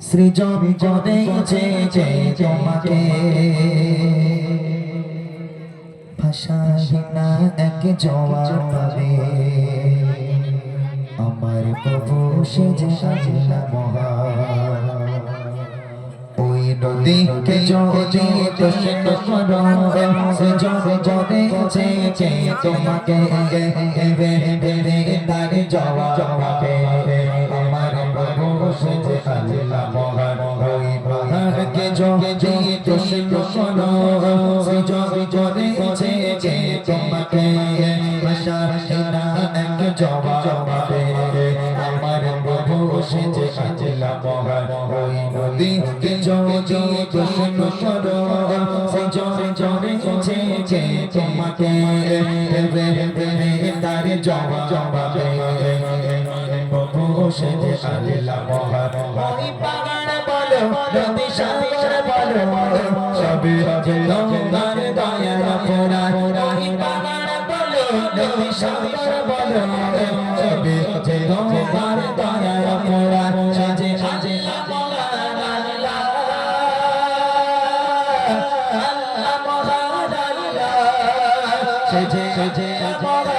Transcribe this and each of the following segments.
সৃজন জনেছে যে তোমাকে ভাষাহীনা এক জবাব পাবে আমার প্রভু সে যে সাজে মহা। নদীকে যদি প্রশ্ন করো সে জনে জনেছে যে তোমাকে তার জবাব পাবে আমার প্রভু সে যে সাজিলা মহা ওই মহানকে যদি প্রশ্ন করো সে জনে জনেছে তোমাকে ভাষাহীনা এক জবাব পাবে আমার প্রভু যে সাজিলা মহা ওই নদীকে যদি প্রশ্ন করো। সে জনে জনেছে তোমাকে তার জবাব। জবাবে প্রভু যে সাজিলা মহা ওই পাগান বলো, নদী সাগর বলো, সবে যে তোমার দয়ার অপরাধ। ওই পাগান বলো, নদী সাগর বলো, সবে যে তোমার সেজে কৃষ্ণ করো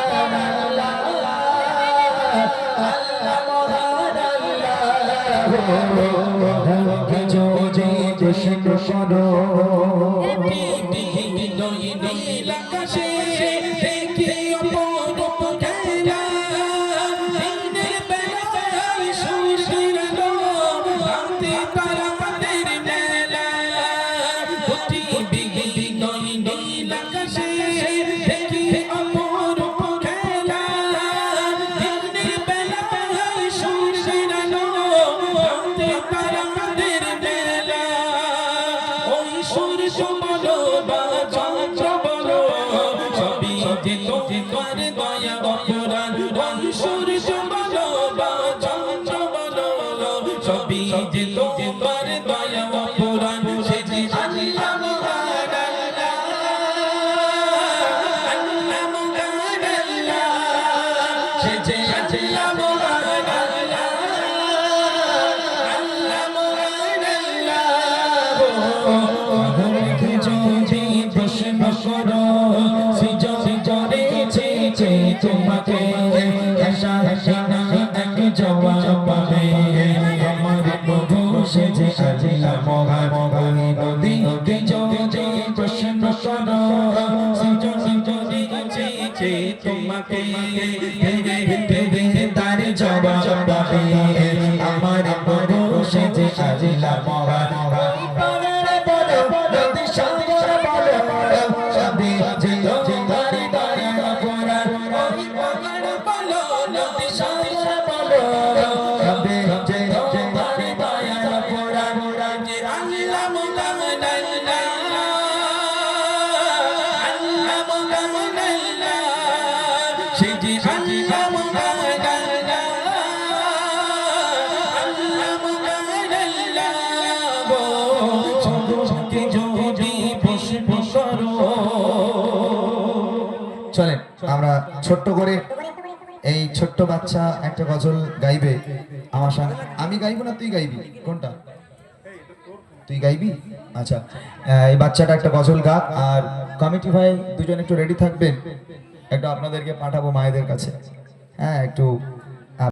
সূর্য বলো বা চন্দ্র বলো সবই যে তোমার দয়া অপরাধ ওই সূর্য বলো বা চন্দ্র বলো সবই যে তোমার দয়া অপরাধ জবাব পাবে আমার প্রভু সে যে আজিলা মহান ওই নদীকে যদি প্রশ্ন যে তোমাকে ভেবে ভেবে তার চলেন, আমরা ছোট্ট করে এই ছোট্ট বাচ্চা একটা গজল গাইবে। আমার সঙ্গে আমি গাইবো না, তুই গাইবি? কোনটা? তুই গাইবি? আচ্ছা এই বাচ্চাটা একটা গজল গাক, আর কমিটি ভাই দুজন একটু রেডি থাকবেন? একটু আপনাদেরকে পাঠাবো মায়েদের কাছে। হ্যাঁ একটু